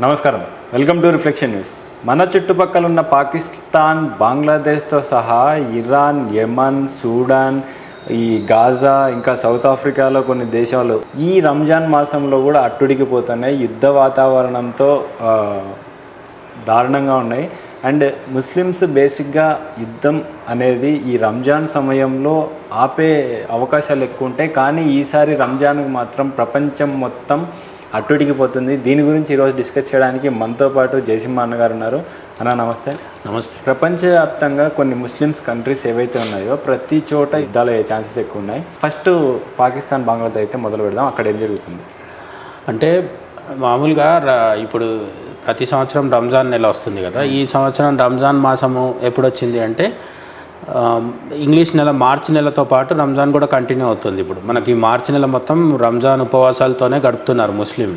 నమస్కారం. Welcome to reflection news. మన చుట్టుపక్కల ఉన్న పాకిస్తాన్ బంగ్లాదేశ్తో సహా ఇరాన్ యమన్ సూడాన్ ఈ గాజా ఇంకా సౌత్ ఆఫ్రికాలో కొన్ని దేశాలు ఈ రంజాన్ మాసంలో కూడా అట్టుడికిపోతున్నాయి. యుద్ధ వాతావరణంతో దారుణంగా ఉన్నాయి. అండ్ ముస్లిమ్స్ బేసిక్గా యుద్ధం అనేది ఈ రంజాన్ సమయంలో ఆపే అవకాశాలు ఎక్కువ ఉంటాయి. కానీ ఈసారి రంజాన్కి మాత్రం ప్రపంచం మొత్తం అట్టుడికిపోతుంది దీని గురించి ఈరోజు డిస్కస్ చేయడానికి మనతో పాటు జయసింహ అన్న గారు ఉన్నారు. అన్న నమస్తే. నమస్తే. ప్రపంచవ్యాప్తంగా కొన్ని ముస్లిమ్స్ కంట్రీస్ ఏవైతే ఉన్నాయో ప్రతి చోట యుద్ధాలు అయ్యే ఛాన్సెస్ ఎక్కువ ఉన్నాయి. ఫస్ట్ పాకిస్తాన్ బంగ్లాదేశ్ అయితే మొదలు పెడదాం. అక్కడ ఏం జరుగుతుంది? అంటే మామూలుగా ఇప్పుడు ప్రతి సంవత్సరం రంజాన్ నెల వస్తుంది కదా. ఈ సంవత్సరం రంజాన్ మాసము ఎప్పుడు వచ్చింది అంటే ఇంగ్లీష్ నెల మార్చి నెలతో పాటు రంజాన్ కూడా కంటిన్యూ అవుతుంది ఇప్పుడు. మనకి మార్చి నెల మొత్తం రంజాన్ ఉపవాసాలతోనే గడుపుతున్నారు ముస్లిం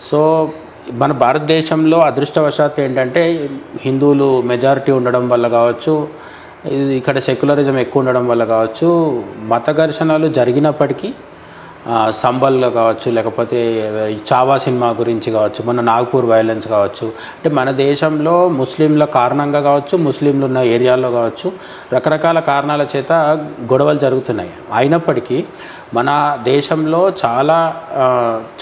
సో మన భారతదేశంలో అదృష్టవశాత్తు ఏంటంటే హిందువులు మెజారిటీ ఉండడం వల్ల కావచ్చు ఇక్కడ సెక్యులరిజం ఎక్కువ ఉండడం వల్ల కావచ్చు మత ఘర్షణలు జరిగినప్పటికీ సంబల్లో కావచ్చు లేకపోతే చావా సినిమా గురించి కావచ్చు మన నాగ్పూర్ వైలెన్స్ కావచ్చు అంటే మన దేశంలో ముస్లింల కారణంగా కావచ్చు ముస్లింలు ఉన్న ఏరియాల్లో కావచ్చు రకరకాల కారణాల చేత గొడవలు జరుగుతున్నాయి. అయినప్పటికీ మన దేశంలో చాలా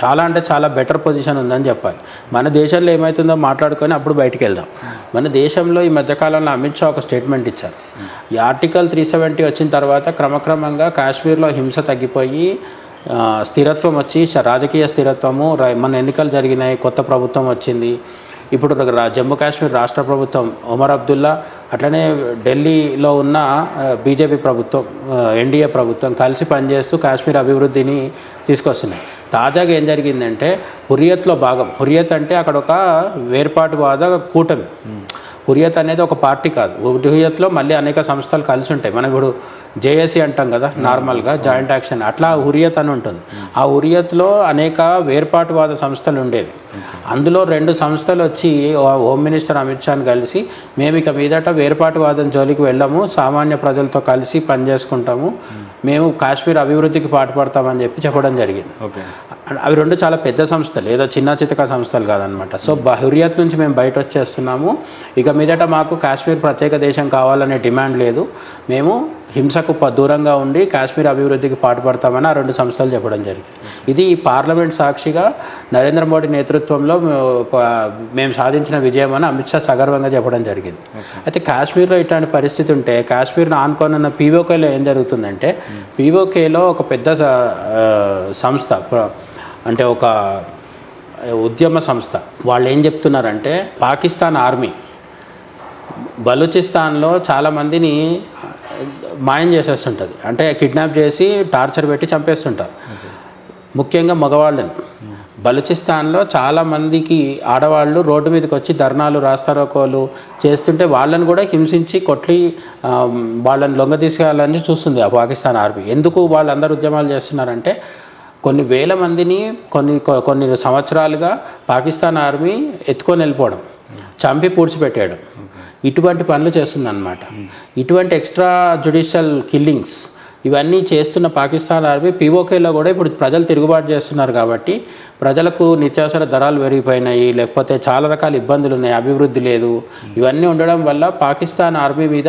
చాలా అంటే చాలా బెటర్ పొజిషన్ ఉందని చెప్పాలి. మన దేశంలో ఏమవుతుందో మాట్లాడుకొని అప్పుడు బయటికి వెళ్దాం మన దేశంలో ఈ మధ్యకాలంలో అమిత్ షా ఒక స్టేట్మెంట్ ఇచ్చారు. ఈ ఆర్టికల్ త్రీ సెవెంటీ వచ్చిన తర్వాత క్రమక్రమంగా కాశ్మీర్లో హింస తగ్గిపోయి స్థిరత్వం వచ్చి రాజకీయ స్థిరత్వము మన ఎన్నికలు జరిగినాయి కొత్త ప్రభుత్వం వచ్చింది. ఇప్పుడు జమ్మూ కాశ్మీర్ రాష్ట్ర ప్రభుత్వం ఒమర్ అబ్దుల్లా అట్లనే ఢిల్లీలో ఉన్న బీజేపీ ప్రభుత్వం ఎన్డీఏ ప్రభుత్వం కలిసి పనిచేస్తూ కాశ్మీర్ అభివృద్ధిని తీసుకొస్తున్నాయి. తాజాగా ఏం జరిగిందంటే హురియత్లో భాగం హురియత్ అంటే అక్కడ ఒక వేర్పాటువాద కూటమి. హురియత్ అనేది ఒక పార్టీ కాదు. హురియత్లో మళ్ళీ అనేక సంస్థలు కలిసి ఉంటాయి. మనం ఇప్పుడు జేఏసీ అంటాం కదా నార్మల్గా జాయింట్ యాక్షన్ అట్లా హురియత్ అని ఉంటుంది. ఆ హురియత్లో అనేక వేర్పాటువాద సంస్థలు ఉండేవి. అందులో రెండు సంస్థలు వచ్చి హోమ్ మినిస్టర్ అమిత్ షాని కలిసి మేము ఇక మీదట వేర్పాటువాదం జోలికి వెళ్ళాము సామాన్య ప్రజలతో కలిసి పనిచేసుకుంటాము మేము కాశ్మీర్ అభివృద్ధికి పాటుపడతామని చెప్పి చెప్పడం జరిగింది. అవి రెండు చాలా పెద్ద సంస్థలు ఏదో చిన్న చితక సంస్థలు కాదనమాట. సో బహురియత్ నుంచి మేము బయట వచ్చేస్తున్నాము ఇక మీదట మాకు కాశ్మీర్ ప్రత్యేక దేశం కావాలనే డిమాండ్ లేదు. మేము హింసకు దూరంగా ఉండి కాశ్మీర్ అభివృద్ధికి పాటుపడతామని ఆ రెండు సంస్థలు చెప్పడం జరిగింది. ఇది ఈ పార్లమెంట్ సాక్షిగా నరేంద్ర మోడీ నేతృత్వంలో మేము సాధించిన విజయం అని అమిత్ షా సగర్వంగా చెప్పడం జరిగింది. అయితే కాశ్మీర్లో ఇట్లాంటి పరిస్థితి ఉంటే కాశ్మీర్ను ఆనుకొని ఉన్న పీఓకేలో ఏం జరుగుతుందంటే పీఓకేలో ఒక పెద్ద సంస్థ అంటే ఒక ఉద్యమ సంస్థ. వాళ్ళు ఏం చెప్తున్నారంటే పాకిస్తాన్ ఆర్మీ బలూచిస్తాన్లో చాలామందిని మాయం చేసేస్తుంటుంది. అంటే కిడ్నాప్ చేసి టార్చర్ పెట్టి చంపేస్తుంటారు. ముఖ్యంగా మగవాళ్ళని. బలూచిస్తాన్లో చాలామందికి ఆడవాళ్ళు రోడ్డు మీదకి వచ్చి ధర్నాలు రాస్తారోకోలు చేస్తుంటే వాళ్ళని కూడా హింసించి కొట్టి వాళ్ళని లొంగ తీసుకెళ్ళాలని చూస్తుంది ఆ పాకిస్తాన్ ఆర్మీ. ఎందుకు వాళ్ళందరూ ఉద్యమాలు చేస్తున్నారంటే కొన్ని వేల మందిని కొన్ని కొ- కొన్ని సంవత్సరాలుగా పాకిస్తాన్ ఆర్మీ ఎత్తుకొని వెళ్ళిపోవడం చంపి పూడ్చిపెట్టాడు. ఇటువంటి పనులు చేస్తుందన్నమాట. ఇటువంటి ఎక్స్ట్రా జుడిషియల్ కిల్లింగ్స్ ఇవన్నీ చేస్తున్న పాకిస్తాన్ ఆర్మీ పీఓకేలో కూడా ఇప్పుడు ప్రజలు తిరుగుబాటు చేస్తున్నారు కాబట్టి ప్రజలకు నిత్యావసర ధరలు పెరిగిపోయినాయి లేకపోతే చాలా రకాల ఇబ్బందులు ఉన్నాయి అభివృద్ధి లేదు. ఇవన్నీ ఉండడం వల్ల పాకిస్తాన్ ఆర్మీ మీద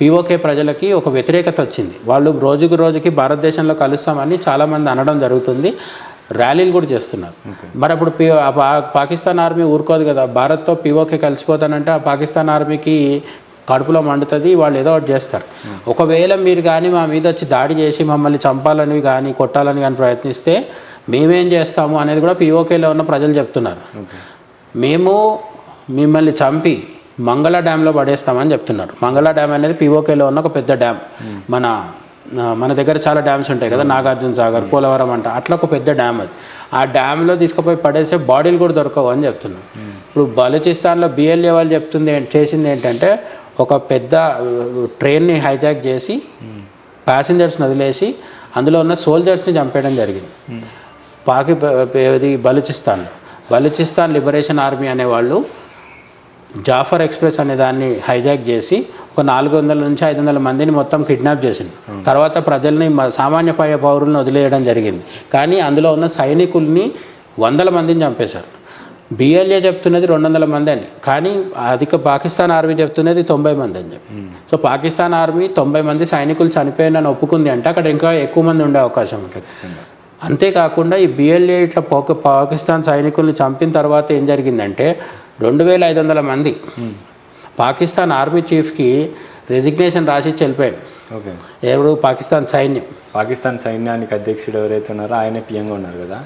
పీఓకే ప్రజలకి ఒక వ్యతిరేకత వచ్చింది. వాళ్ళు రోజుకు రోజుకి భారతదేశంలో కలుస్తామని చాలామంది అనడం జరుగుతుంది. ర్యాలీలు కూడా చేస్తున్నారు. మరి అప్పుడు పాకిస్తాన్ ఆర్మీ ఊరుకోదు కదా. భారత్తో పీఓకే కలిసిపోతానంటే ఆ పాకిస్తాన్ ఆర్మీకి కడుపులో మండుతుంది వాళ్ళు ఏదో ఒకటి చేస్తారు. ఒకవేళ మీరు కానీ మా మీద వచ్చి దాడి చేసి మమ్మల్ని చంపాలని కానీ కొట్టాలని కానీ ప్రయత్నిస్తే మేమేం చేస్తాము అనేది కూడా పీఓకేలో ఉన్న ప్రజలు చెప్తున్నారు. మేము మిమ్మల్ని చంపి మంగళ డ్యాంలో పడేస్తామని చెప్తున్నారు. మంగళ డ్యామ్ అనేది పీఓకేలో ఉన్న ఒక పెద్ద డ్యామ్. మన మన దగ్గర చాలా డ్యామ్స్ ఉంటాయి కదా నాగార్జున సాగర్ పోలవరం అంట అట్లా ఒక పెద్ద డ్యామ్ అది. ఆ డ్యామ్లో తీసుకుపోయి పడేసే బాడీలు కూడా దొరకవు అని చెప్తున్నాం ఇప్పుడు బలూచిస్తాన్లో బిఎల్ఏ వాళ్ళు చెప్తుంది చేసింది ఏంటంటే ఒక పెద్ద ట్రైన్ని హైజాక్ చేసి ప్యాసింజర్స్ని వదిలేసి అందులో ఉన్న సోల్జర్స్ని చంపేయడం జరిగింది. పాకి బలూచిస్తాన్లో. బలూచిస్తాన్ లిబరేషన్ ఆర్మీ అనేవాళ్ళు జాఫర్ ఎక్స్ప్రెస్ అనే దాన్ని హైజాక్ చేసి ఒక నాలుగు వందల నుంచి ఐదు వందల మందిని మొత్తం కిడ్నాప్ చేసింది తర్వాత ప్రజల్ని సామాన్య పౌ- పౌరులను వదిలేయడం జరిగింది. కానీ అందులో ఉన్న సైనికుల్ని వందల మందిని చంపేశారు. బిఎల్ఏ చెప్తున్నది రెండు వందల మంది అని. కానీ అధిక పాకిస్తాన్ ఆర్మీ చెప్తున్నది తొంభై మంది అని చెప్పి. సో పాకిస్తాన్ ఆర్మీ తొంభై మంది సైనికులు చనిపోయినని ఒప్పుకుంది అంటే అక్కడ ఇంకా ఎక్కువ మంది ఉండే అవకాశం ఉంది. అంతేకాకుండా ఈ బిఎల్ఏ ఇట్లా పాక పాకిస్తాన్ సైనికుల్ని చంపిన తర్వాత ఏం జరిగిందంటే రెండు వేల ఐదు వందల మంది. పాకిస్తాన్ ఆర్మీ చీఫ్కి రెసిగ్నేషన్ రాసి వెళ్ళిపోయారు ఓకే. ఎవరు? పాకిస్తాన్ సైన్యం. పాకిస్తాన్ సైన్యానికి అధ్యక్షుడు ఎవరైతే ఉన్నారో ఆయన పిఎంగా ఉన్నారు కదా.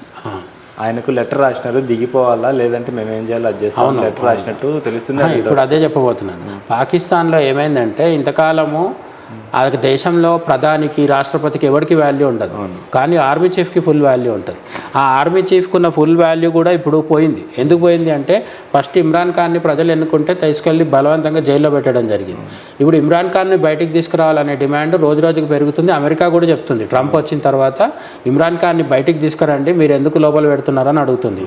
ఆయనకు లెటర్ రాసినారు దిగిపోవాలా? లేదంటే మేము ఏం చేయాలో అది చేస్తాం. లెటర్ రాసినట్టు తెలుస్తుంది ఇప్పుడు అదే చెప్పబోతున్నాను. పాకిస్తాన్లో ఏమైందంటే ఇంతకాలము ఆ దేశంలో ప్రధానికి రాష్ట్రపతికి ఎవరికి వాల్యూ ఉండదు. కానీ ఆర్మీ చీఫ్కి ఫుల్ వాల్యూ ఉంటుంది. ఆ ఆర్మీ చీఫ్కి ఉన్న ఫుల్ వాల్యూ కూడా ఇప్పుడు పోయింది. ఎందుకు పోయింది అంటే ఫస్ట్ ఇమ్రాన్ ఖాన్ని ప్రజలు ఎన్నుకుంటే తీసుకెళ్ళి బలవంతంగా జైల్లో పెట్టడం జరిగింది. ఇప్పుడు ఇమ్రాన్ ఖాన్ని బయటికి తీసుకురావాలనే డిమాండ్ రోజు రోజుకు పెరుగుతుంది. అమెరికా కూడా చెప్తుంది. ట్రంప్ వచ్చిన తర్వాత ఇమ్రాన్ ఖాన్ని బయటికి తీసుకురండి మీరు ఎందుకు లోపల పెడుతున్నారని అడుగుతుంది.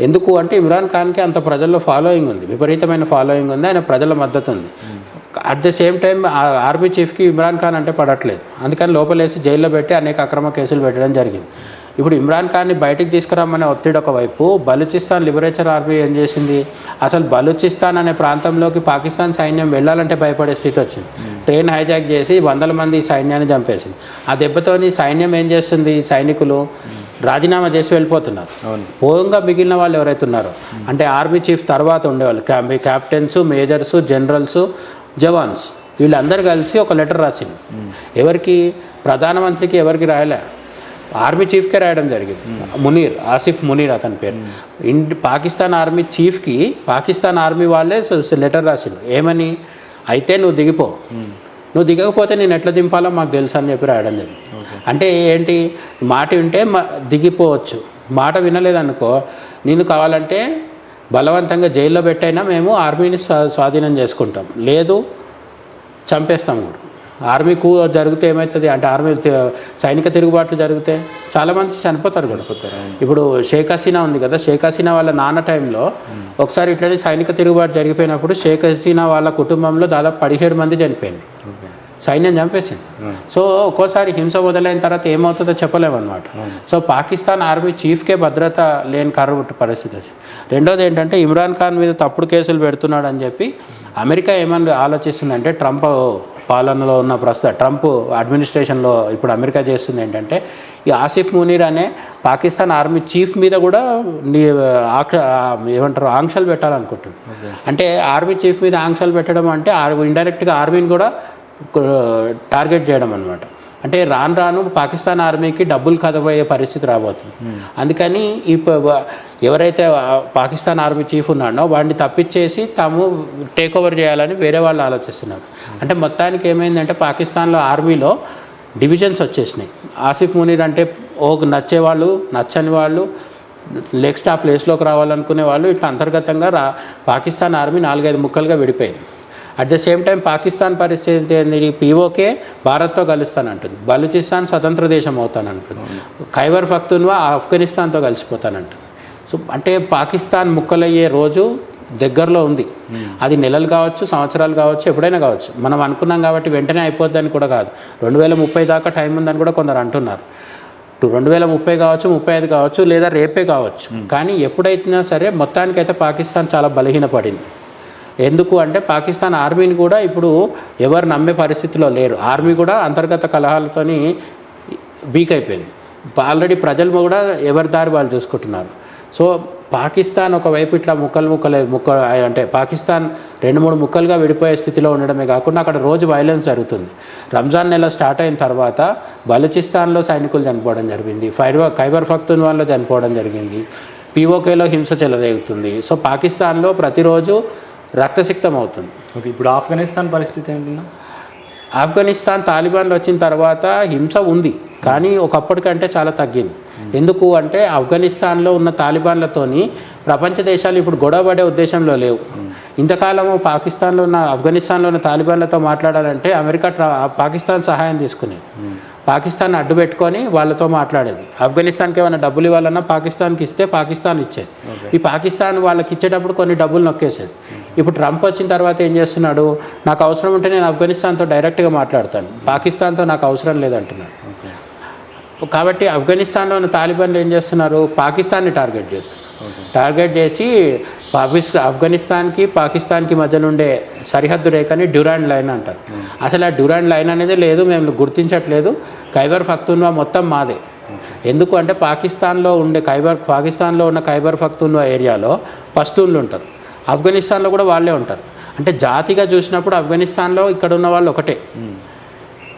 ఎందుకు అంటే ఇమ్రాన్ ఖాన్కి అంత ప్రజల్లో ఫాలోయింగ్ ఉంది. విపరీతమైన ఫాలోయింగ్ ఉంది. ఆయన ప్రజల మద్దతు ఉంది. At the same time army చీఫ్కి Imran Khan అంటే పడట్లేదు. అందుకని లోపలేసి జైల్లో పెట్టి అనేక అక్రమ కేసులు పెట్టడం జరిగింది. ఇప్పుడు ఇమ్రాన్ ఖాన్ని బయటికి తీసుకురమ్మనే ఒత్తిడి ఒకవైపు బలూచిస్తాన్ లిబరేచర్ ఆర్మీ ఏం చేసింది? అసలు బలూచిస్తాన్ అనే ప్రాంతంలోకి పాకిస్తాన్ సైన్యం వెళ్ళాలంటే భయపడే స్థితి వచ్చింది. ట్రైన్ హైజాక్ చేసి వందల మంది సైన్యాన్ని చంపేసింది. ఆ దెబ్బతోని సైన్యం ఏం చేస్తుంది? సైనికులు రాజీనామా చేసి వెళ్ళిపోతున్నారు. పోగా మిగిలిన వాళ్ళు ఎవరైతే ఉన్నారో అంటే ఆర్మీ చీఫ్ తర్వాత ఉండేవాళ్ళు. క్యా క్యాప్టెన్స్ మేజర్స్ జనరల్స్ జవాన్స్. వీళ్ళందరూ కలిసి ఒక లెటర్ రాసింది. ఎవరికి? ప్రధానమంత్రికి ఎవరికి రాయలే. ఆర్మీ చీఫ్కే రాయడం జరిగింది. మునీర్ ఆసిఫ్ మునీర్ అతని పేరు. ఇండి పాకిస్తాన్ ఆర్మీ చీఫ్కి పాకిస్తాన్ ఆర్మీ వాళ్ళే లెటర్ రాసిండు ఏమని? అయితే నువ్వు దిగిపో. నువ్వు దిగకపోతే నేను ఎట్లా దింపాలో మాకు తెలుసు అని చెప్పి రాయడం జరిగింది. అంటే ఏంటి? మాట వింటే మా- దిగిపోవచ్చు. మాట వినలేదనుకో నేను కావాలంటే బలవంతంగా జైల్లో పెట్టైనా మేము ఆర్మీని స్వా- స్వాధీనం చేసుకుంటాం. లేదు చంపేస్తాం కూడా. ఆర్మీ కూ జరిగితే ఏమవుతుంది అంటే ఆర్మీ సైనిక తిరుగుబాట్లు జరిగితే చాలామంది చనిపోతారు కూడా. ఇప్పుడు షేక్ హసీనా ఉంది కదా. షేక్ హసీనా వాళ్ళ నాన్న టైంలో ఒకసారి ఇట్లనే సైనిక తిరుగుబాటు జరిగిపోయినప్పుడు షేక్ హసీనా వాళ్ళ కుటుంబంలో దాదాపు పదిహేడు మంది చనిపోయింది. సైన్యం చంపేసింది. సో ఒక్కోసారి హింస మొదలైన తర్వాత ఏమవుతుందో చెప్పలేమన్నమాట. సో పాకిస్తాన్ ఆర్మీ చీఫ్కే భద్రత లేని కరువు పరిస్థితి వచ్చింది. రెండోది ఏంటంటే ఇమ్రాన్ ఖాన్ మీద తప్పుడు కేసులు పెడుతున్నాడు అని చెప్పి అమెరికా ఏమని ఆలోచిస్తుందంటే ట్రంప్ పాలనలో ఉన్న ప్రస్తుత ట్రంప్ అడ్మినిస్ట్రేషన్లో ఇప్పుడు అమెరికా చేస్తుంది ఏంటంటే ఈ ఆసిఫ్ మునీర్ అనే పాకిస్తాన్ ఆర్మీ చీఫ్ మీద కూడా ఏమంటారు ఆంక్షలు పెట్టాలనుకుంటుంది. అంటే ఆర్మీ చీఫ్ మీద ఆంక్షలు పెట్టడం అంటే ఇండైరెక్ట్గా ఆర్మీని కూడా టార్గెట్ చేయడం అనమాట అంటే రాను రాను పాకిస్తాన్ ఆర్మీకి డబ్బులు కదబోయే పరిస్థితి రాబోతుంది. అందుకని ఈ ఎవరైతే పాకిస్తాన్ ఆర్మీ చీఫ్ ఉన్నాడో వాడిని తప్పించేసి తాము టేక్ ఓవర్ చేయాలని వేరే వాళ్ళు ఆలోచిస్తున్నారు. అంటే మొత్తానికి ఏమైందంటే పాకిస్తాన్లో ఆర్మీలో డివిజన్స్ వచ్చేసినాయి. ఆసిఫ్ మునీర్ అంటే ఓ నచ్చేవాళ్ళు నచ్చని వాళ్ళు నెక్స్ట్ ఆ ప్లేస్లోకి రావాలనుకునే వాళ్ళు ఇట్లా అంతర్గతంగా రా పాకిస్తాన్ ఆర్మీ నాలుగైదు ముక్కలుగా విడిపోయింది. At the same time Pakistan పరిస్థితి ఏంది? పీఓకే భారత్తో కలుస్తానంటుంది. బలూచిస్తాన్ స్వతంత్ర దేశం అవుతానంటుంది. ఖైబర్ పఖ్తూన్వా ఆఫ్ఘనిస్తాన్తో కలిసిపోతానంటుంది. సో అంటే పాకిస్తాన్ ముక్కలయ్యే రోజు దగ్గరలో ఉంది. అది నెలలు కావచ్చు సంవత్సరాలు కావచ్చు ఎప్పుడైనా కావచ్చు. మనం అనుకున్నాం కాబట్టి వెంటనే అయిపోద్దని కూడా కాదు. రెండు వేల ముప్పై దాకా టైం ఉందని కూడా కొందరు అంటున్నారు. రెండు వేల ముప్పై కావచ్చు ముప్పై ఐదు కావచ్చు లేదా రేపే కావచ్చు. కానీ ఎప్పుడైనా సరే మొత్తానికైతే పాకిస్తాన్ చాలా బలహీనపడింది. ఎందుకు అంటే పాకిస్తాన్ ఆర్మీని కూడా ఇప్పుడు ఎవరు నమ్మే పరిస్థితిలో లేరు. ఆర్మీ కూడా అంతర్గత కలహాలతోని వీక్ అయిపోయింది. ఆల్రెడీ ప్రజలు కూడా ఎవరి దారి వాళ్ళు చూసుకుంటున్నారు. సో పాకిస్తాన్ ఒకవైపు ఇట్లా ముక్కలు ముక్కలు ముక్క అంటే పాకిస్తాన్ రెండు మూడు ముక్కలుగా విడిపోయే స్థితిలో ఉండడమే కాకుండా అక్కడ రోజు వైలెన్స్ జరుగుతుంది. రంజాన్ నెల స్టార్ట్ అయిన తర్వాత బలూచిస్తాన్లో సైనికులు చనిపోవడం జరిగింది. ఫైబర్ ఖైబర్ ఫక్తున్వాన్లో చనిపోవడం జరిగింది. పీఓకేలో హింస చెలరేగుతుంది. సో పాకిస్తాన్లో ప్రతిరోజు రక్తసిక్తం అవుతుంది ఓకే ఇప్పుడు ఆఫ్ఘనిస్తాన్ పరిస్థితి ఏంటన్నా ఆఫ్ఘనిస్తాన్ తాలిబాన్లు వచ్చిన తర్వాత హింస ఉంది కానీ ఒకప్పటికంటే చాలా తగ్గింది. ఎందుకు అంటే ఆఫ్ఘనిస్తాన్లో ఉన్న తాలిబాన్లతోని ప్రపంచ దేశాలు ఇప్పుడు గొడవ పడే ఉద్దేశంలో లేవు. ఇంతకాలము పాకిస్తాన్లో ఉన్న ఆఫ్ఘనిస్తాన్లో ఉన్న తాలిబాన్లతో మాట్లాడాలంటే అమెరికా ట్రా- పాకిస్తాన్ సహాయం తీసుకునేది. పాకిస్తాన్ అడ్డు పెట్టుకొని వాళ్ళతో మాట్లాడేది. ఆఫ్ఘనిస్తాన్కి ఏమైనా డబ్బులు ఇవ్వాలన్నా పాకిస్తాన్కి ఇస్తే పాకిస్తాన్ ఇచ్చేది. ఈ పాకిస్తాన్ వాళ్ళకి ఇచ్చేటప్పుడు కొన్ని డబ్బులు నొక్కేసేది. ఇప్పుడు ట్రంప్ వచ్చిన తర్వాత ఏం చేస్తున్నాడు? నాకు అవసరం ఉంటే నేను ఆఫ్ఘనిస్తాన్తో డైరెక్ట్గా మాట్లాడతాను. పాకిస్తాన్తో నాకు అవసరం లేదంటున్నాడు. కాబట్టి ఆఫ్ఘనిస్తాన్లో ఉన్న తాలిబాన్లు ఏం చేస్తున్నారు? పాకిస్తాన్ని టార్గెట్ చేస్తున్నారు. టార్గెట్ చేసి పాకిస్తా ఆఫ్ఘనిస్తాన్కి పాకిస్తాన్కి మధ్యలో ఉండే సరిహద్దు రేఖని డ్యూరాండ్ లైన్ అంటారు. అసలు ఆ డ్యూరాండ్ లైన్ అనేది లేదు మేము గుర్తించట్లేదు. ఖైబర్ ఫక్తున్వా మొత్తం మాదే. ఎందుకు అంటే పాకిస్తాన్లో ఉండే ఖైబర్ పాకిస్తాన్లో ఉన్న ఖైబర్ ఫక్తున్వా ఏరియాలో పస్తూన్లు ఉంటారు. ఆఫ్ఘనిస్తాన్లో కూడా వాళ్ళే ఉంటారు. అంటే జాతిగా చూసినప్పుడు ఆఫ్ఘనిస్తాన్లో ఇక్కడ ఉన్న వాళ్ళు ఒకటే.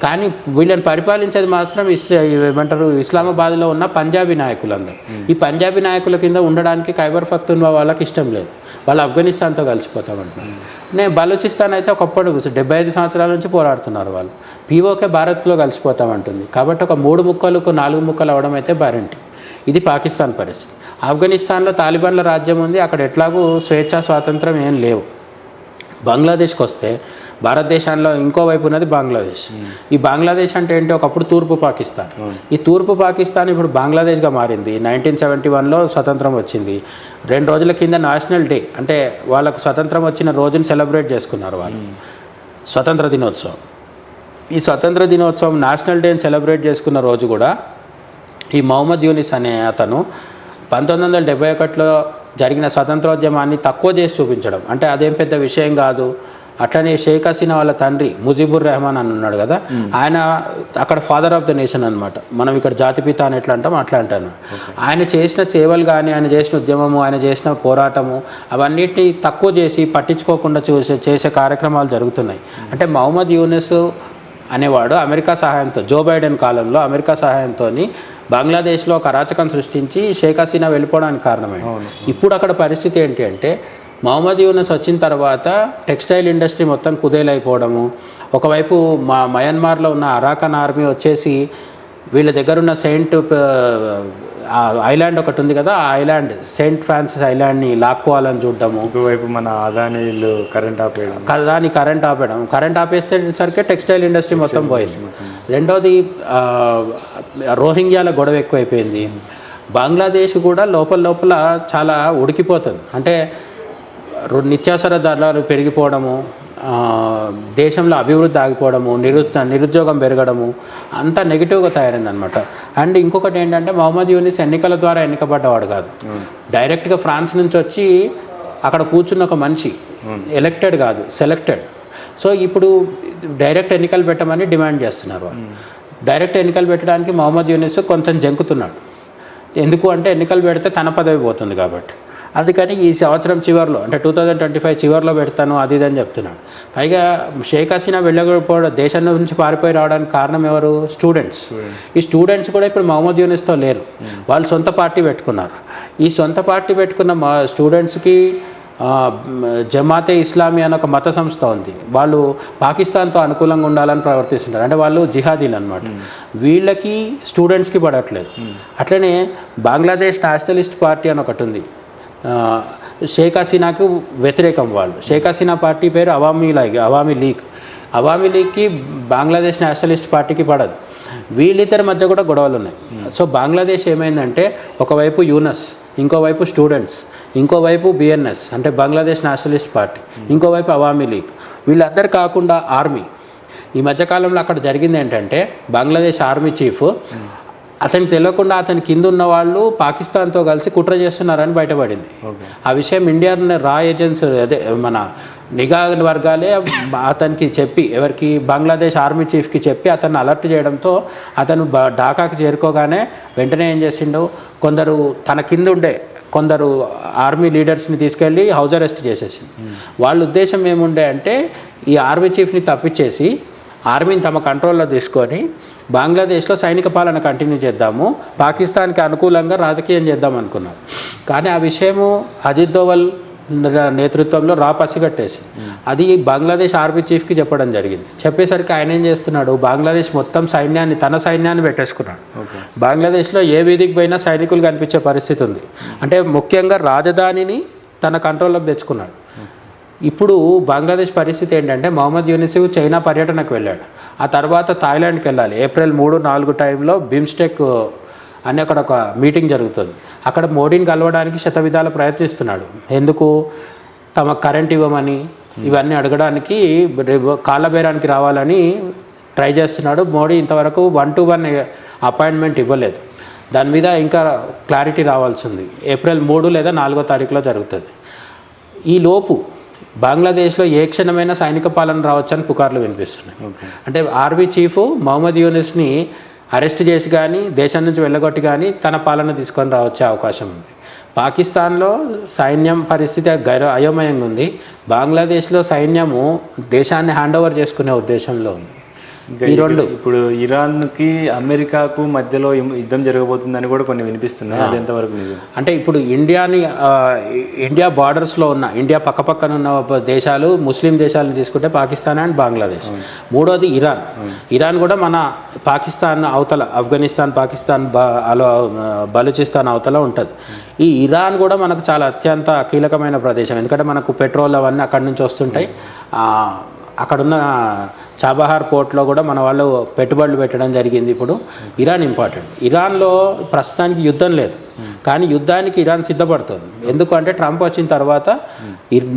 కానీ వీళ్ళని పరిపాలించేది మాత్రం ఇస్ ఏమంటారు ఇస్లామాబాద్లో ఉన్న పంజాబీ నాయకులందరూ. ఈ పంజాబీ నాయకుల కింద ఉండడానికి ఖైబర్ పఖ్తూన్వా వాళ్ళకి ఇష్టం లేదు. వాళ్ళు ఆఫ్ఘనిస్తాన్తో కలిసిపోతామంటున్నారు. నేను బలూచిస్తాన్ అయితే ఒకప్పుడు డెబ్బై ఐదు సంవత్సరాల నుంచి పోరాడుతున్నారు వాళ్ళు. పీఓకే భారత్లో కలిసిపోతామంటుంది. కాబట్టి ఒక మూడు ముక్కలకు నాలుగు ముక్కలు అవడం అయితే గ్యారంటీ ఇది పాకిస్తాన్ పరిస్థితి. ఆఫ్ఘనిస్తాన్లో తాలిబాన్ల రాజ్యం ఉంది. అక్కడ ఎట్లాగూ స్వేచ్ఛా స్వాతంత్రం ఏం లేవు. బంగ్లాదేశ్కి వస్తే భారతదేశంలో ఇంకో వైపు ఉన్నది బంగ్లాదేశ్. ఈ బంగ్లాదేశ్ అంటే ఏంటి? ఒకప్పుడు తూర్పు పాకిస్తాన్. ఈ తూర్పు పాకిస్తాన్ ఇప్పుడు బంగ్లాదేశ్గా మారింది. నైన్టీన్ సెవెంటీ వన్లో స్వతంత్రం వచ్చింది. రెండు రోజుల కింద నేషనల్ డే అంటే వాళ్ళకు స్వతంత్రం వచ్చిన రోజుని సెలబ్రేట్ చేసుకున్నారు వాళ్ళు. స్వతంత్ర దినోత్సవం. ఈ స్వతంత్ర దినోత్సవం నేషనల్ డేని సెలబ్రేట్ చేసుకున్న రోజు కూడా ఈ మహమ్మద్ యూనిస్ అనే అతను పంతొమ్మిది వందల డెబ్బై ఒకటిలో జరిగిన స్వతంత్రోద్యమాన్ని తక్కువ చేసి చూపించడం. అంటే అదేం పెద్ద విషయం కాదు. అట్లనే షేక్ హసీనా వాళ్ళ తండ్రి ముజీబుర్ రెహమాన్ అని ఉన్నాడు కదా ఆయన అక్కడ ఫాదర్ ఆఫ్ ద నేషన్ అనమాట మనం ఇక్కడ జాతిపిత అని ఎట్లా అంటాం అట్లా అంటాను. ఆయన చేసిన సేవలు కానీ ఆయన చేసిన ఉద్యమము ఆయన చేసిన పోరాటము అవన్నిటిని తక్కువ చేసి పట్టించుకోకుండా చూసే చేసే కార్యక్రమాలు జరుగుతున్నాయి. అంటే మహమ్మద్ యూనిస్ అనేవాడు అమెరికా సహాయంతో జో బైడెన్ కాలంలో అమెరికా సహాయంతో బంగ్లాదేశ్లో ఒక అరాచకం సృష్టించి షేక్ హసీనా వెళ్ళిపోవడానికి కారణమైంది. ఇప్పుడు అక్కడ పరిస్థితి ఏంటి అంటే మహమ్మద్ యూనస్ వచ్చిన తర్వాత టెక్స్టైల్ ఇండస్ట్రీ మొత్తం కుదేలైపోవడము. ఒకవైపు మా మయన్మార్లో ఉన్న అరాకన్ ఆర్మీ వచ్చేసి వీళ్ళ దగ్గర ఉన్న సెయింట్ ఐలాండ్ ఒకటి ఉంది కదా ఆ ఐలాండ్ సెయింట్ ఫ్రాన్సిస్ ఐలాండ్ని లాక్కోవాలని చూడడము. ఇంకోవైపు మన అదానీలు కరెంట్ ఆపేయడం. దాని కరెంట్ ఆపేయడం. కరెంట్ ఆపేసేసరికి టెక్స్టైల్ ఇండస్ట్రీ మొత్తం పోయింది రెండోది రోహింగ్యాల గొడవ ఎక్కువైపోయింది. బంగ్లాదేశ్ కూడా లోపల లోపల చాలా ఉడికిపోతుంది. అంటే నిత్యావసర ధరలు పెరిగిపోవడము దేశంలో అభివృద్ధి ఆగిపోవడము నిరు నిరుద్యోగం పెరగడము అంతా నెగిటివ్గా తయారైందనమాట అండ్ ఇంకొకటి ఏంటంటే మహమ్మద్ యూనిస్ ఎన్నికల ద్వారా ఎన్నికబడ్డవాడు కాదు. డైరెక్ట్గా ఫ్రాన్స్ నుంచి వచ్చి అక్కడ కూర్చున్న ఒక మనిషి. ఎలక్టెడ్ కాదు సెలెక్టెడ్. సో ఇప్పుడు డైరెక్ట్ ఎన్నికలు పెట్టమని డిమాండ్ చేస్తున్నారు డైరెక్ట్ ఎన్నికలు పెట్టడానికి మహమ్మద్ యూనిస్ కొంచెం జంకుతున్నాడు. ఎందుకు అంటే ఎన్నికలు పెడితే తన పదవి పోతుంది కాబట్టి. అందుకని ఈ సంవత్సరం చివరిలో అంటే టూ థౌజండ్ ట్వంటీ ఫైవ్ చివరిలో పెడతాను అది ఇది అని చెప్తున్నాడు. పైగా షేక్ హసీనా వెళ్ళకపోవడం దేశం నుంచి పారిపోయి రావడానికి కారణం ఎవరు? స్టూడెంట్స్. ఈ స్టూడెంట్స్ కూడా ఇప్పుడు మహమ్మద్ యూనిస్తో లేరు. వాళ్ళు సొంత పార్టీ పెట్టుకున్నారు. ఈ సొంత పార్టీ పెట్టుకున్న మా స్టూడెంట్స్కి జమాతే ఇస్లామీ అనే ఒక మత సంస్థ ఉంది. వాళ్ళు పాకిస్తాన్తో అనుకూలంగా ఉండాలని ప్రవర్తిస్తుంటారు. అంటే వాళ్ళు జిహాదీలు అనమాట వీళ్ళకి స్టూడెంట్స్కి పడట్లేదు. అట్లనే బంగ్లాదేశ్ నేషనలిస్ట్ పార్టీ అని ఒకటి ఉంది. షేక్ హసీనాకు వ్యతిరేకం వాళ్ళు. షేక్ హసీనా పార్టీ పేరు అవామీ లీగ్ అవామీ లీగ్. అవామీ లీగ్కి బంగ్లాదేశ్ నేషనలిస్ట్ పార్టీకి పడదు. వీళ్ళిద్దరి మధ్య కూడా గొడవలు ఉన్నాయి. సో బంగ్లాదేశ్ ఏమైందంటే ఒకవైపు యూనస్ ఇంకోవైపు స్టూడెంట్స్ ఇంకోవైపు బిఎన్ఎస్ అంటే బంగ్లాదేశ్ నేషనలిస్ట్ పార్టీ ఇంకోవైపు అవామీ లీగ్. వీళ్ళందరు కాకుండా ఆర్మీ. ఈ మధ్యకాలంలో అక్కడ జరిగింది ఏంటంటే బంగ్లాదేశ్ ఆర్మీ చీఫ్ అతనికి తెలియకుండా అతని కింద ఉన్న వాళ్ళు పాకిస్తాన్తో కలిసి కుట్ర చేస్తున్నారని బయటపడింది. ఆ విషయం ఇండియన్ రా ఏజెన్సీ అదే మన నిఘా వర్గాలే అతనికి చెప్పి ఎవరికి బంగ్లాదేశ్ ఆర్మీ చీఫ్కి చెప్పి అతన్ని అలర్ట్ చేయడంతో అతను ఢాకాకి చేరుకోగానే వెంటనే ఏం చేసిండు? కొందరు తన కింద ఉండే కొందరు ఆర్మీ లీడర్స్ని తీసుకెళ్ళి హౌస్ అరెస్ట్ చేసేసింది వాళ్ళ ఉద్దేశం ఏముండే అంటే ఈ ఆర్మీ చీఫ్ని తప్పించేసి ఆర్మీని తమ కంట్రోల్లో తీసుకొని బంగ్లాదేశ్లో సైనిక పాలన కంటిన్యూ చేద్దాము పాకిస్తాన్కి అనుకూలంగా రాజకీయం చేద్దాం అనుకున్నారు. కానీ ఆ విషయము అజిత్ దోవల్ నేతృత్వంలో రా పసిగట్టేసి అది బంగ్లాదేశ్ ఆర్మీ చీఫ్కి చెప్పడం జరిగింది. చెప్పేసరికి ఆయన ఏం చేస్తున్నాడు బంగ్లాదేశ్ మొత్తం సైన్యాన్ని తన సైన్యాన్ని పెట్టేసుకున్నాడు. బంగ్లాదేశ్లో ఏ వీధికి పోయినా సైనికులు కనిపించే పరిస్థితి ఉంది. అంటే ముఖ్యంగా రాజధానిని తన కంట్రోల్లోకి తెచ్చుకున్నాడు. ఇప్పుడు బంగ్లాదేశ్ పరిస్థితి ఏంటంటే మహమ్మద్ యూనిస్ చైనా పర్యటనకు వెళ్ళాడు. ఆ తర్వాత థాయిలాండ్కి వెళ్ళాలి ఏప్రిల్ మూడు నాలుగు టైంలో బిమ్స్టెక్ అని అక్కడ ఒక మీటింగ్ జరుగుతుంది. అక్కడ మోడీని కలవడానికి శతవిధాలు ప్రయత్నిస్తున్నాడు. ఎందుకు? తమ కరెంట్ ఇవ్వమని ఇవన్నీ అడగడానికి కాలబేరానికి రావాలని ట్రై చేస్తున్నాడు. మోడీ ఇంతవరకు వన్ టు వన్ అపాయింట్మెంట్ ఇవ్వలేదు. దాని మీద ఇంకా క్లారిటీ రావాల్సింది ఏప్రిల్ మూడు లేదా నాలుగో తారీఖులో జరుగుతుంది. ఈ లోపు బంగ్లాదేశ్లో ఏ క్షణమైన సైనిక పాలన రావచ్చని పుకార్లు వినిపిస్తున్నాయి. అంటే ఆర్మీ చీఫ్ మహమ్మద్ యూనిస్ని అరెస్ట్ చేసి కానీ దేశం నుంచి వెళ్ళగొట్టి కానీ తన పాలన తీసుకొని రావచ్చే అవకాశం ఉంది. పాకిస్తాన్లో సైన్యం పరిస్థితి గైర అయోమయంగా ఉంది. బంగ్లాదేశ్లో సైన్యము దేశాన్ని హ్యాండ్ ఓవర్ చేసుకునే ఉద్దేశంలో ఉంది. ఈ రెండు. ఇప్పుడు ఇరాన్కి అమెరికాకు మధ్యలో యుద్ధం జరగబోతుందని కూడా కొన్ని వినిపిస్తున్నాయి. అది ఎంతవరకు నిజం? అంటే ఇప్పుడు ఇండియాని ఇండియా బార్డర్స్లో ఉన్న ఇండియా పక్కపక్కన ఉన్న దేశాలు ముస్లిం దేశాలను తీసుకుంటే పాకిస్తాన్ అండ్ బంగ్లాదేశ్. మూడోది ఇరాన్. ఇరాన్ కూడా మన పాకిస్తాన్ అవతల ఆఫ్ఘనిస్తాన్ పాకిస్తాన్ బలూచిస్తాన్ అవతల ఉంటుంది. ఈ ఇరాన్ కూడా మనకు చాలా అత్యంత కీలకమైన ప్రదేశం. ఎందుకంటే మనకు పెట్రోల్ అవన్నీ అక్కడి నుంచి వస్తుంటాయి. అక్కడున్న చాబహార్ పోర్ట్లో కూడా మన వాళ్ళు పెట్టుబడులు పెట్టడం జరిగింది ఇప్పుడు. Iran important. ఇరాన్లో ప్రస్తుతానికి యుద్ధం లేదు. కానీ యుద్ధానికి ఇరాన్ సిద్ధపడుతుంది. ఎందుకంటే ట్రంప్ వచ్చిన తర్వాత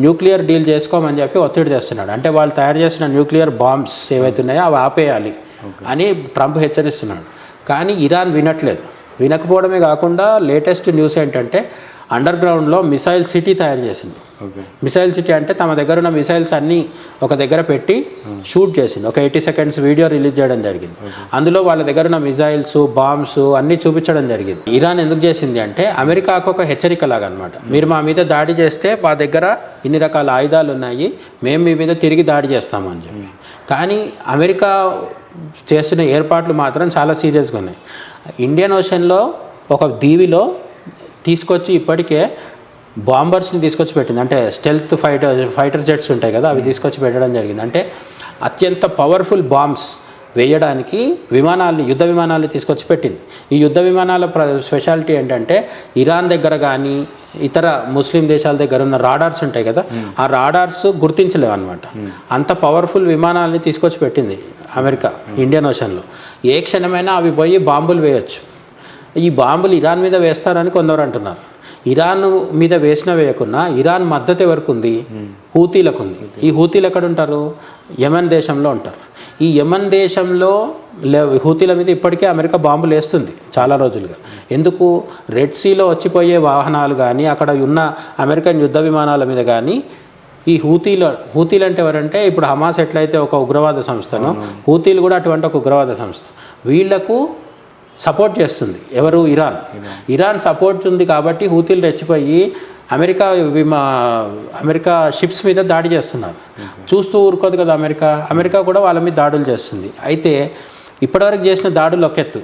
న్యూక్లియర్ డీల్ చేసుకోమని చెప్పి ఒత్తిడి చేస్తున్నాడు అంటే వాళ్ళు తయారు చేసిన న్యూక్లియర్ బాంబ్స్ ఏవైతున్నాయో అవి ఆపేయాలి అని ట్రంప్ హెచ్చరిస్తున్నాడు. కానీ ఇరాన్ వినట్లేదు. వినకపోవడమే కాకుండా లేటెస్ట్ న్యూస్ ఏంటంటే అండర్ గ్రౌండ్లో మిసైల్ సిటీ తయారు చేసింది. మిసైల్ సిటీ అంటే తమ దగ్గర ఉన్న మిసైల్స్ అన్నీ ఒక దగ్గర పెట్టి షూట్ చేసింది. ఒక ఎయిటీ సెకండ్స్ వీడియో రిలీజ్ చేయడం జరిగింది. అందులో వాళ్ళ దగ్గర ఉన్న మిసైల్స్ బాంబ్స్ అన్నీ చూపించడం జరిగింది. ఇరాన్ ఎందుకు చేసింది అంటే అమెరికాకు ఒక హెచ్చరిక లాగా అనమాట మీరు మా మీద దాడి చేస్తే మా దగ్గర ఇన్ని రకాల ఆయుధాలు ఉన్నాయి మేము మీ మీద తిరిగి దాడి చేస్తాము అని చెప్పి కానీ అమెరికా చేస్తున్న ఏర్పాట్లు మాత్రం చాలా సీరియస్గా ఉన్నాయి. ఇండియన్ ఓషన్లో ఒక దీవిలో తీసుకొచ్చి ఇప్పటికే బాంబర్స్ని తీసుకొచ్చి పెట్టింది. అంటే స్టెల్త్ ఫైటర్ ఫైటర్ జెట్స్ ఉంటాయి కదా అవి తీసుకొచ్చి పెట్టడం జరిగింది. అంటే అత్యంత పవర్ఫుల్ బాంబ్స్ వేయడానికి విమానాలు యుద్ధ విమానాలు తీసుకొచ్చి పెట్టింది. ఈ యుద్ధ విమానాల ప్ర స్పెషాలిటీ ఏంటంటే ఇరాన్ దగ్గర కానీ ఇతర ముస్లిం దేశాల దగ్గర ఉన్న రాడార్స్ ఉంటాయి కదా ఆ రాడార్స్ గుర్తించలేవు అనమాట అంత పవర్ఫుల్ విమానాలని తీసుకొచ్చి పెట్టింది అమెరికా ఇండియన్ ఓషన్లో. ఏ క్షణమైనా అవి పోయి బాంబులు వేయొచ్చు. ఈ బాంబులు ఇరాన్ మీద వేస్తారని కొందరు అంటున్నారు. ఇరాన్ మీద వేసిన వేయకున్నా ఇరాన్ మద్దతు ఎవరికి ఉంది? హూతీలకు ఉంది. ఈ హూతీలు ఎక్కడ ఉంటారు? యమన్ దేశంలో ఉంటారు. ఈ యమన్ దేశంలో లే హూతీల మీద ఇప్పటికే అమెరికా బాంబులు వేస్తుంది చాలా రోజులుగా. ఎందుకు? రెడ్ సీలో వచ్చిపోయే వాహనాలు కానీ అక్కడ ఉన్న అమెరికన్ యుద్ధ విమానాల మీద కానీ ఈ హూతీల హూతీలు అంటే ఎవరంటే ఇప్పుడు హమాస్ ఎట్లయితే ఒక ఉగ్రవాద సంస్థనో హూతీలు కూడా అటువంటి ఒక ఉగ్రవాద సంస్థ. వీళ్ళకు సపోర్ట్ చేస్తుంది. ఎవరు? ఇరాన్. ఇరాన్ సపోర్ట్ ఉంది కాబట్టి హూతీలు రెచ్చిపోయి అమెరికా విమా అమెరికా షిప్స్ మీద దాడి చేస్తున్నారు. చూస్తూ ఊరుకోదు కదా అమెరికా. అమెరికా కూడా వాళ్ళ మీద దాడులు చేస్తుంది. అయితే ఇప్పటివరకు చేసిన దాడులు ఒక ఎత్తు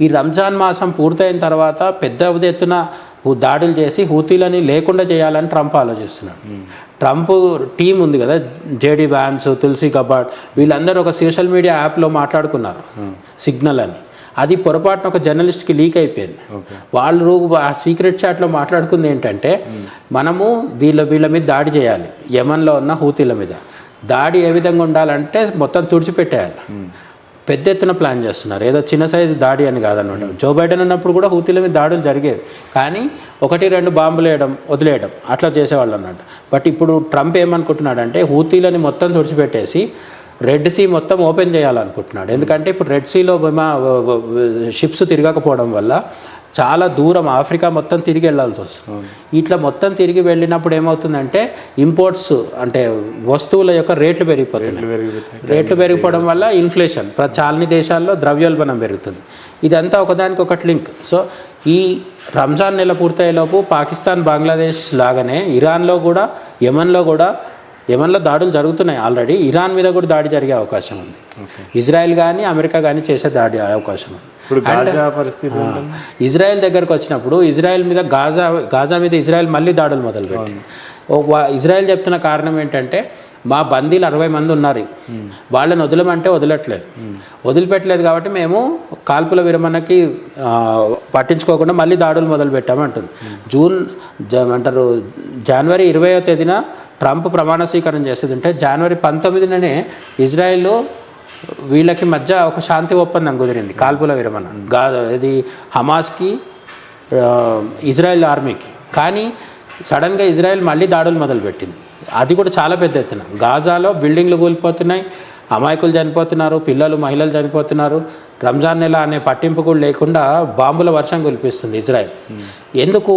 ఈ రంజాన్ మాసం పూర్తయిన తర్వాత పెద్ద ఎత్తున దాడులు చేసి హూతీలని లేకుండా చేయాలని ట్రంప్ ఆలోచిస్తున్నాడు. ట్రంప్ టీం ఉంది కదా జేడీ వ్యాన్స్ తులసి కబాడ్ వీళ్ళందరూ ఒక సోషల్ మీడియా యాప్లో మాట్లాడుకున్నారు. సిగ్నల్ అని. అది పొరపాటున ఒక జర్నలిస్ట్కి లీక్ అయిపోయింది. వాళ్ళు ఆ సీక్రెట్ చాట్లో మాట్లాడుకుంది ఏంటంటే మనము వీళ్ళ వీళ్ళ మీద దాడి చేయాలి. యమన్లో ఉన్న హూతీల మీద. దాడి ఏ విధంగా ఉండాలంటే మొత్తం తుడిచిపెట్టేయాలి. పెద్ద ఎత్తున ప్లాన్ చేస్తున్నారు. ఏదో చిన్న సైజు దాడి అని కాదనమాట. జో బైడెన్ ఉన్నప్పుడు కూడా హూతీల మీద దాడులు జరిగేవి. కానీ ఒకటి రెండు బాంబులు వేయడం వదిలేయడం అట్లా చేసేవాళ్ళు అన్నట్టు బట్ ఇప్పుడు ట్రంప్ ఏమనుకుంటున్నాడంటే హూతీలని మొత్తం తుడిచిపెట్టేసి రెడ్ సీ మొత్తం ఓపెన్ చేయాలనుకుంటున్నాడు. ఎందుకంటే ఇప్పుడు రెడ్ సీలో విమా షిప్స్ తిరగకపోవడం వల్ల చాలా దూరం ఆఫ్రికా మొత్తం తిరిగి వెళ్ళాల్సి వస్తుంది. ఇట్లా మొత్తం తిరిగి వెళ్ళినప్పుడు ఏమవుతుందంటే ఇంపోర్ట్స్ అంటే వస్తువుల యొక్క రేట్లు పెరిగిపోతున్నాయి. పెరిగిపోతాయి. రేట్లు పెరిగిపోవడం వల్ల ఇన్ఫ్లేషన్ చాలని దేశాల్లో ద్రవ్యోల్బణం పెరుగుతుంది. ఇదంతా ఒకదానికి ఒకటి లింక్. సో ఈ రంజాన్ నెల పూర్తయ్యేలోపు పాకిస్తాన్ బంగ్లాదేశ్ లాగానే ఇరాన్లో కూడా యమన్లో కూడా యమన్లో దాడులు జరుగుతున్నాయి ఆల్రెడీ. ఇరాన్ మీద కూడా దాడి జరిగే అవకాశం ఉంది. ఇజ్రాయెల్ కానీ అమెరికా కానీ చేసే దాడి అవకాశం ఉంది. ఇజ్రాయెల్ దగ్గరకు వచ్చినప్పుడు ఇజ్రాయెల్ మీద గాజా గాజా మీద ఇజ్రాయెల్ మళ్ళీ దాడులు మొదలుపెట్టింది. ఇజ్రాయెల్ చెప్తున్న కారణం ఏంటంటే మా బందీలు అరవై మంది ఉన్నారు. వాళ్ళని వదలమంటే వదలట్లేదు. వదిలిపెట్టలేదు కాబట్టి మేము కాల్పుల విరమణకి పట్టించుకోకుండా మళ్ళీ దాడులు మొదలు పెట్టామంటుంది జూన్ అంటారు జనవరి ఇరవయో తేదీన ట్రంప్ ప్రమాణ స్వీకారం చేసేది ఉంటే జనవరి పంతొమ్మిదిననే ఇజ్రాయెల్ వీళ్ళకి మధ్య ఒక శాంతి ఒప్పందం కుదిరింది కాల్పుల విరమణ. గా ఇది హమాస్కి ఇజ్రాయెల్ ఆర్మీకి. కానీ సడన్గా ఇజ్రాయెల్ మళ్ళీ దాడులు మొదలుపెట్టింది. అది కూడా చాలా పెద్ద ఎత్తున. గాజాలో బిల్డింగ్లు కూలిపోతున్నాయి అమాయకులు చనిపోతున్నారు పిల్లలు మహిళలు చనిపోతున్నారు. రంజాన్ నెల అనే పట్టింపు కూడా లేకుండా బాంబుల వర్షం కురిపిస్తుంది ఇజ్రాయెల్. ఎందుకు?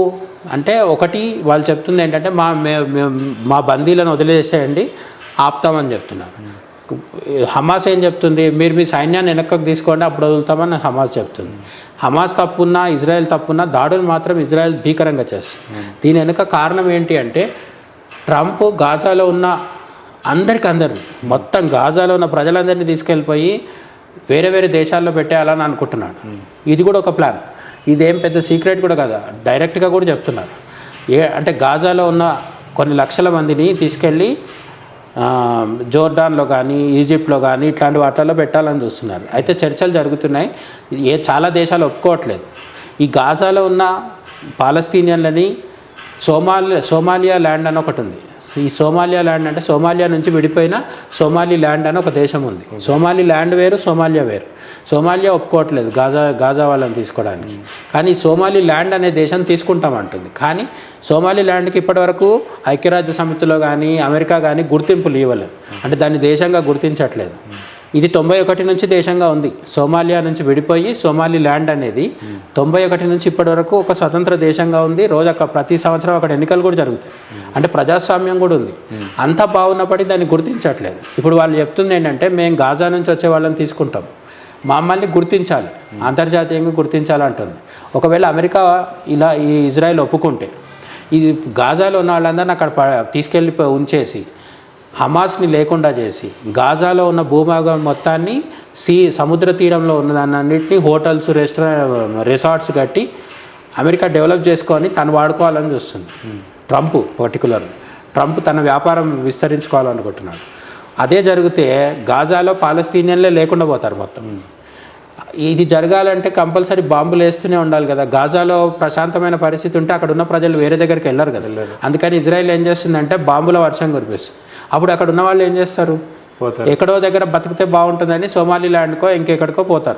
అంటే ఒకటి వాళ్ళు చెప్తుంది ఏంటంటే మా మే- మేము మా బందీలను వదిలేసేయండి ఆపుతామని చెప్తున్నారు. హమాస్ ఏం చెప్తుంది? మీరు మీ సైన్యాన్ని వెనక్కకు తీసుకోండి అప్పుడు వదులుతామని హమాస్ చెప్తుంది. హమాస్ తప్పున్నా ఇజ్రాయెల్ తప్పున్నా దాడులు మాత్రం ఇజ్రాయెల్ భీకరంగా చేస్తుంది. దీని వెనుక కారణం ఏంటి అంటే ట్రంప్ గాజాలో ఉన్న అందరికి అందరినీ మొత్తం గాజాలో ఉన్న ప్రజలందరినీ తీసుకెళ్ళిపోయి వేరే వేరే దేశాల్లో పెట్టేయాలని అనుకుంటున్నాడు. ఇది కూడా ఒక ప్లాన్. ఇదేం పెద్ద సీక్రెట్ కూడా కదా. డైరెక్ట్గా కూడా చెప్తున్నారు. ఏ అంటే గాజాలో ఉన్న కొన్ని లక్షల మందిని తీసుకెళ్ళి జోర్డాన్లో కానీ ఈజిప్ట్లో కానీ ఇట్లాంటి వాటిల్లో పెట్టాలని చూస్తున్నారు. అయితే చర్చలు జరుగుతున్నాయి. ఏ చాలా దేశాలు ఒప్పుకోవట్లేదు. ఈ గాజాలో ఉన్న పాలస్తీనియన్లని సోమాలి సోమాలియా ల్యాండ్ అని ఒకటి ఉంది. ఈ సోమాలియా ల్యాండ్ అంటే సోమాలియా నుంచి విడిపోయిన సోమాలి ల్యాండ్ అని ఒక దేశం ఉంది. సోమాలి ల్యాండ్ వేరు సోమాలియా వేరు. సోమాలియా ఒప్పుకోవట్లేదు గాజా గాజా వాళ్ళని తీసుకోవడానికి. కానీ సోమాలి ల్యాండ్ అనే దేశం తీసుకుంటామంటుంది. కానీ సోమాలి ల్యాండ్కి ఇప్పటివరకు ఐక్యరాజ్య సమితిలో కానీ అమెరికా కానీ గుర్తింపులు ఇవ్వలేదు. అంటే దాన్ని దేశంగా గుర్తించట్లేదు. ఇది తొంభై ఒకటి నుంచి దేశంగా ఉంది. సోమాలియా నుంచి విడిపోయి సోమాలి ల్యాండ్ అనేది తొంభై ఒకటి నుంచి ఇప్పటి వరకు ఒక స్వతంత్ర దేశంగా ఉంది. రోజు అక్కడ ప్రతి సంవత్సరం అక్కడ ఎన్నికలు కూడా జరుగుతాయి. అంటే ప్రజాస్వామ్యం కూడా ఉంది. అంత బాగున్నప్పటికీ దాన్ని గుర్తించట్లేదు. ఇప్పుడు వాళ్ళు చెప్తుంది ఏంటంటే మేము గాజా నుంచి వచ్చే వాళ్ళని తీసుకుంటాం. మమ్మల్ని గుర్తించాలి. అంతర్జాతీయంగా గుర్తించాలంటుంది ఒకవేళ అమెరికా ఇలా ఈ ఇజ్రాయెల్ ఒప్పుకుంటే ఈ గాజాలో ఉన్న వాళ్ళందరినీ అక్కడ తీసుకెళ్ళి ఉంచేసి హమాస్ని లేకుండా చేసి గాజాలో ఉన్న భూభాగం మొత్తాన్ని సీ సముద్ర తీరంలో ఉన్నదాన్నింటినీ హోటల్స్ రెస్టారెంట్ రిసార్ట్స్ కట్టి అమెరికా డెవలప్ చేసుకొని తను వాడుకోవాలని చూస్తుంది. ట్రంప్ పర్టికులర్ ట్రంప్ తన వ్యాపారం విస్తరించుకోవాలనుకుంటున్నాడు. అదే జరిగితే గాజాలో పాలస్తీనియన్లే లేకుండా పోతారు మొత్తం. ఇది జరగాలంటే కంపల్సరీ బాంబులు వేస్తూనే ఉండాలి కదా. గాజాలో ప్రశాంతమైన పరిస్థితి ఉంటే అక్కడ ఉన్న ప్రజలు వేరే దగ్గరికి వెళ్ళరు కదా. అందుకని ఇజ్రాయెల్ ఏం చేస్తుందంటే బాంబుల వర్షం కురిపిస్తుంది. అప్పుడు అక్కడ ఉన్న వాళ్ళు ఏం చేస్తారు? పోతారు. ఎక్కడో దగ్గర బతికితే బాగుంటుందని సోమాలి ల్యాండ్కో ఇంకెక్కడికో పోతారు.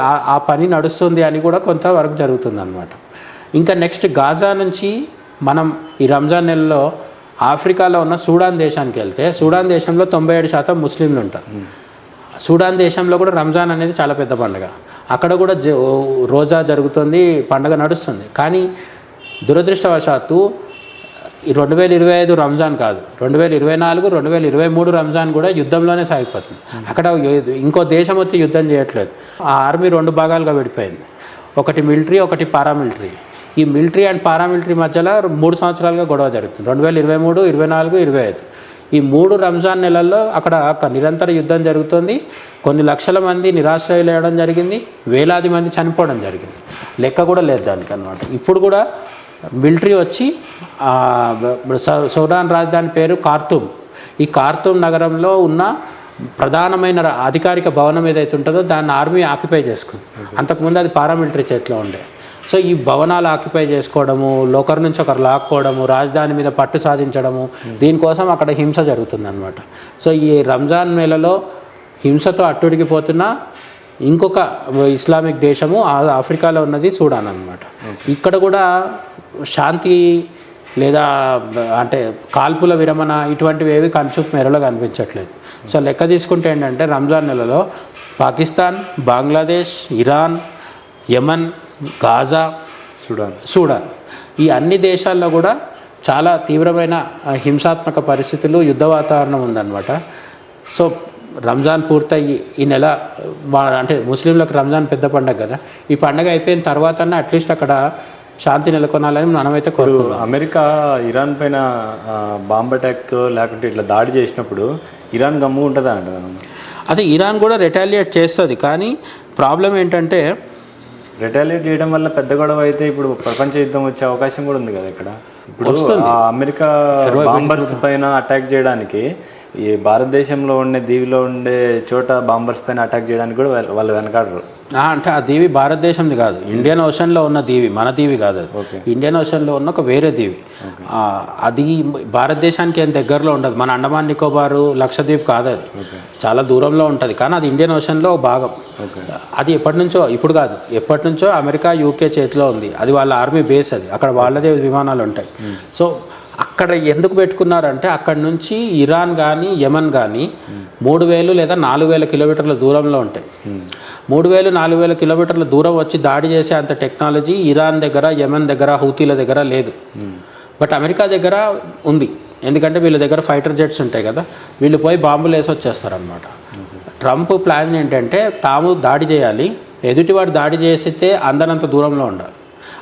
ఆ పని నడుస్తుంది అని కూడా కొంతవరకు జరుగుతుంది అనమాట ఇంకా నెక్స్ట్ గాజా నుంచి మనం ఈ రంజాన్ నెలలో ఆఫ్రికాలో ఉన్న సూడాన్ దేశానికి వెళ్తే సూడాన్ దేశంలో తొంభై ఏడు శాతం ముస్లింలు ఉంటారు. సూడాన్ దేశంలో కూడా రంజాన్ అనేది చాలా పెద్ద పండుగ. అక్కడ కూడా జ- రోజా జరుగుతుంది పండుగ నడుస్తుంది. కానీ దురదృష్టవశాత్తు రెండు వేల ఇరవై ఐదు రంజాన్ కాదు. రెండు వేల ఇరవై నాలుగు రెండు వేల ఇరవై మూడు రంజాన్ కూడా యుద్ధంలోనే సాగిపోతుంది. అక్కడ ఇంకో దేశం వచ్చి యుద్ధం చేయట్లేదు. ఆ ఆర్మీ రెండు భాగాలుగా విడిపోయింది. ఒకటి మిలిటరీ ఒకటి పారామిలిటరీ. ఈ మిలిటరీ అండ్ పారామిలిటరీ మధ్యలో మూడు సంవత్సరాలుగా గొడవ జరుగుతుంది. రెండు వేల ఇరవై మూడు ఇరవై నాలుగు ఇరవై ఐదు. ఈ మూడు రంజాన్ నెలల్లో అక్కడ నిరంతర యుద్ధం జరుగుతుంది. కొన్ని లక్షల మంది నిరాశ్రయులు వేయడం జరిగింది. వేలాది మంది చనిపోవడం జరిగింది. లెక్క కూడా లేదు దానికి అనమాట ఇప్పుడు కూడా మిలిటరీ వచ్చి సూడాన్ రాజధాని పేరు కార్తూమ్ ఈ కార్తూమ్ నగరంలో ఉన్న ప్రధానమైన అధికారిక భవనం ఏదైతే ఉంటుందో దాన్ని ఆర్మీ ఆక్యుపై చేసుకుంది. అంతకుముందు అది పారామిలిటరీ చేతిలో ఉండే. సో ఈ భవనాలు ఆక్యుపై చేసుకోవడము ఒకరి నుంచి ఒకరు లాక్కోవడము రాజధాని మీద పట్టు సాధించడము దీనికోసం అక్కడ హింస జరుగుతుంది అనమాట సో ఈ రంజాన్ నెలలో హింసతో అట్టుడికిపోతున్న ఇంకొక ఇస్లామిక్ దేశము ఆఫ్రికాలో ఉన్నది సూడాన్ అనమాట ఇక్కడ కూడా శాంతి లేదా అంటే కాల్పుల విరమణ ఇటువంటివి ఏవి కనుచూపు మేరలో కనిపించట్లేదు. సో లెక్క తీసుకుంటే ఏంటంటే రంజాన్ నెలలో Pakistan Bangladesh Iran Yemen Gaza చూడాలి సూడాన్. ఈ అన్ని దేశాల్లో కూడా చాలా తీవ్రమైన హింసాత్మక పరిస్థితులు యుద్ధ వాతావరణం ఉందన్నమాట. సో రంజాన్ పూర్తయి ఈ నెల మా అంటే ముస్లింలకు రంజాన్ పెద్ద పండగ కదా. ఈ పండగ అయిపోయిన తర్వాత అట్లీస్ట్ అక్కడ శాంతి నెలకొనాలని మనమైతే కోరుకుంటున్నాం. అమెరికా ఇరాన్ పైన బాంబ్ అటాక్ లేకుంటే ఇట్లా దాడి చేసినప్పుడు ఇరాన్ గమ్ము ఉంటుందా అంట అదే ఇరాన్ కూడా రిటాలియేట్ చేస్తుంది కానీ ప్రాబ్లం ఏంటంటే రిటాలియేట్ చేయడం వల్ల పెద్ద గొడవ అయితే ఇప్పుడు ప్రపంచ యుద్ధం వచ్చే అవకాశం కూడా ఉంది కదా ఇక్కడ. ఇప్పుడు అమెరికా బాంబర్స్ పైన అటాక్ చేయడానికి ఈ భారతదేశంలో ఉండే దీవిలో ఉండే చోట బాంబర్స్ పైన అటాక్ చేయడానికి కూడా వాళ్ళ- వెనకాడరు. అంటే ఆ దీవి భారతదేశంది కాదు. ఇండియన్ ఓషన్లో ఉన్న దీవి మన దీవి కాదు అది. ఇండియన్ ఓషన్లో ఉన్న ఒక వేరే దీవి. అది భారతదేశానికి ఏం దగ్గరలో ఉండదు. మన అండమాన్ నికోబారు లక్షద్వీప్ కాదు అది. చాలా దూరంలో ఉంటుంది. కానీ అది ఇండియన్ ఓషన్లో భాగం. అది ఎప్పటి నుంచో ఇప్పుడు కాదు ఎప్పటి నుంచో అమెరికా యూకే చేతిలో ఉంది. అది వాళ్ళ ఆర్మీ బేస్ అది. అక్కడ వాళ్ళదే విమానాలు ఉంటాయి. సో అక్కడ ఎందుకు పెట్టుకున్నారంటే అక్కడ నుంచి ఇరాన్ కానీ యమన్ కానీ మూడు వేలు లేదా నాలుగు వేల కిలోమీటర్ల దూరంలో ఉంటాయి. మూడు వేలు నాలుగు వేల కిలోమీటర్ల దూరం వచ్చి దాడి చేసే అంత టెక్నాలజీ ఇరాన్ దగ్గర యమన్ దగ్గర హౌతీల దగ్గర లేదు. బట్ అమెరికా దగ్గర ఉంది. ఎందుకంటే వీళ్ళ దగ్గర ఫైటర్ జెట్స్ ఉంటాయి కదా. వీళ్ళు పోయి బాంబులు వేసి వచ్చేస్తారనమాట ట్రంప్ ప్లాన్ ఏంటంటే తాము దాడి చేయాలి. ఎదుటివాడు దాడి చేస్తే అందనంత దూరంలో ఉండాలి.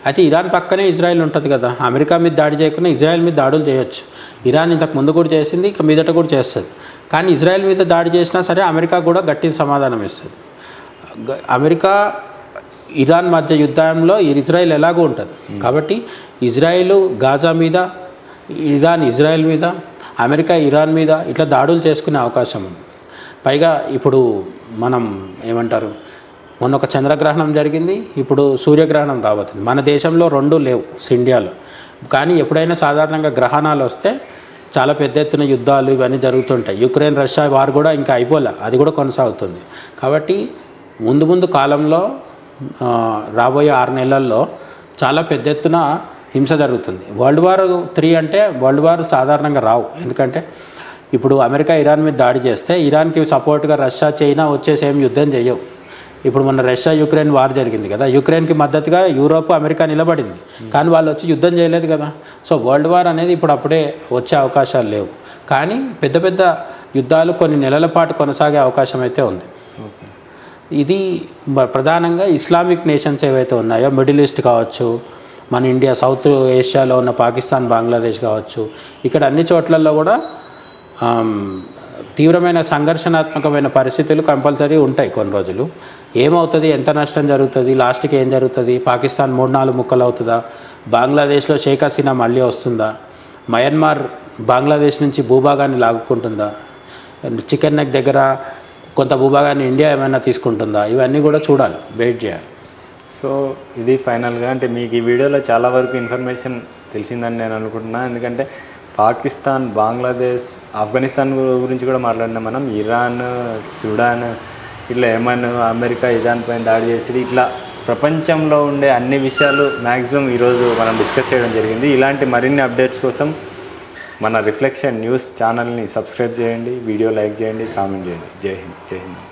అయితే ఇరాన్ పక్కనే ఇజ్రాయెల్ ఉంటుంది కదా అమెరికా మీద దాడి చేయకుండా ఇజ్రాయెల్ మీద దాడులు చేయొచ్చు. ఇరాన్ ఇంతకు ముందు కూడా చేసింది ఇక మీదట కూడా చేస్తుంది. కానీ ఇజ్రాయెల్ మీద దాడి చేసినా సరే అమెరికా కూడా గట్టి సమాధానం ఇస్తుంది. అమెరికా ఇరాన్ మధ్య యుద్ధంలో ఈ ఇజ్రాయెల్ ఎలాగో ఉంటుంది. కాబట్టి ఇజ్రాయెల్ గాజా మీద ఇరాన్ ఇజ్రాయెల్ మీద అమెరికా ఇరాన్ మీద ఇట్లా దాడులు చేసుకునే అవకాశం ఉంది. పైగా ఇప్పుడు మనం ఏమంటారు మొన్న ఒక చంద్రగ్రహణం జరిగింది ఇప్పుడు సూర్యగ్రహణం రాబోతుంది. మన దేశంలో రెండు లేవు ఇండియాలో. కానీ ఎప్పుడైనా సాధారణంగా గ్రహణాలు వస్తే చాలా పెద్ద ఎత్తున యుద్ధాలు ఇవన్నీ జరుగుతుంటాయి. యుక్రెయిన్ రష్యా వారు కూడా ఇంకా అయిపోలే అది కూడా కొనసాగుతుంది. కాబట్టి ముందు ముందు కాలంలో రాబోయే ఆరు నెలల్లో చాలా పెద్ద ఎత్తున హింస జరుగుతుంది. వరల్డ్ వార్ త్రీ అంటే వరల్డ్ వార్ సాధారణంగా రావు. ఎందుకంటే ఇప్పుడు అమెరికా ఇరాన్ మీద దాడి చేస్తే ఇరాన్కి సపోర్ట్గా రష్యా చైనా వచ్చేసి ఏం యుద్ధం చేయవు. ఇప్పుడు మన రష్యా యుక్రెయిన్ వార్ జరిగింది కదా. యుక్రెయిన్కి మద్దతుగా యూరోప్ అమెరికా నిలబడింది. కానీ వాళ్ళు వచ్చి యుద్ధం చేయలేదు కదా. సో వరల్డ్ వార్ అనేది ఇప్పుడు అప్పుడే వచ్చే అవకాశాలు లేవు. కానీ పెద్ద పెద్ద యుద్ధాలు కొన్ని నెలల పాటు కొనసాగే అవకాశం అయితే ఉంది. ఇది ప్రధానంగా ఇస్లామిక్ నేషన్స్ ఏవైతే ఉన్నాయో మిడిల్ ఈస్ట్ కావచ్చు మన ఇండియా సౌత్ ఏషియాలో ఉన్న పాకిస్తాన్ బంగ్లాదేశ్ కావచ్చు ఇక్కడ అన్ని చోట్లలో కూడా తీవ్రమైన సంఘర్షణాత్మకమైన పరిస్థితులు కంపల్సరీ ఉంటాయి కొన్ని రోజులు. ఏమవుతుంది? ఎంత నష్టం జరుగుతుంది? లాస్ట్కి ఏం జరుగుతుంది? పాకిస్తాన్ మూడు నాలుగు ముక్కలు అవుతుందా బంగ్లాదేశ్లో షేక్ హసీనా మళ్ళీ వస్తుందా? మయన్మార్ బంగ్లాదేశ్ నుంచి భూభాగాన్ని లాగుకుంటుందా? చికెన్ నెక్ దగ్గర కొంత భూభాగాన్ని ఇండియా ఏమైనా తీసుకుంటుందా? ఇవన్నీ కూడా చూడాలి. వెయిట్ చేయాలి. సో ఇది ఫైనల్గా అంటే మీకు ఈ వీడియోలో చాలా వరకు ఇన్ఫర్మేషన్ తెలిసిందని నేను అనుకుంటున్నాను ఎందుకంటే పాకిస్తాన్ బంగ్లాదేశ్ ఆఫ్ఘనిస్తాన్ గురించి కూడా మాట్లాడినాం మనం. ఇరాన్ సుడాన్ ఇట్లా యమన్ అమెరికా ఇరాన్ పైన దాడి చేసి ఇట్లా ప్రపంచంలో ఉండే అన్ని విషయాలు మ్యాక్సిమం ఈరోజు మనం డిస్కస్ చేయడం జరిగింది. ఇలాంటి మరిన్ని అప్డేట్స్ కోసం మన రిఫ్లెక్షన్ న్యూస్ ఛానల్ని సబ్స్క్రైబ్ చేయండి వీడియో లైక్ చేయండి కామెంట్ చేయండి. జై హింద్ జై హింద్.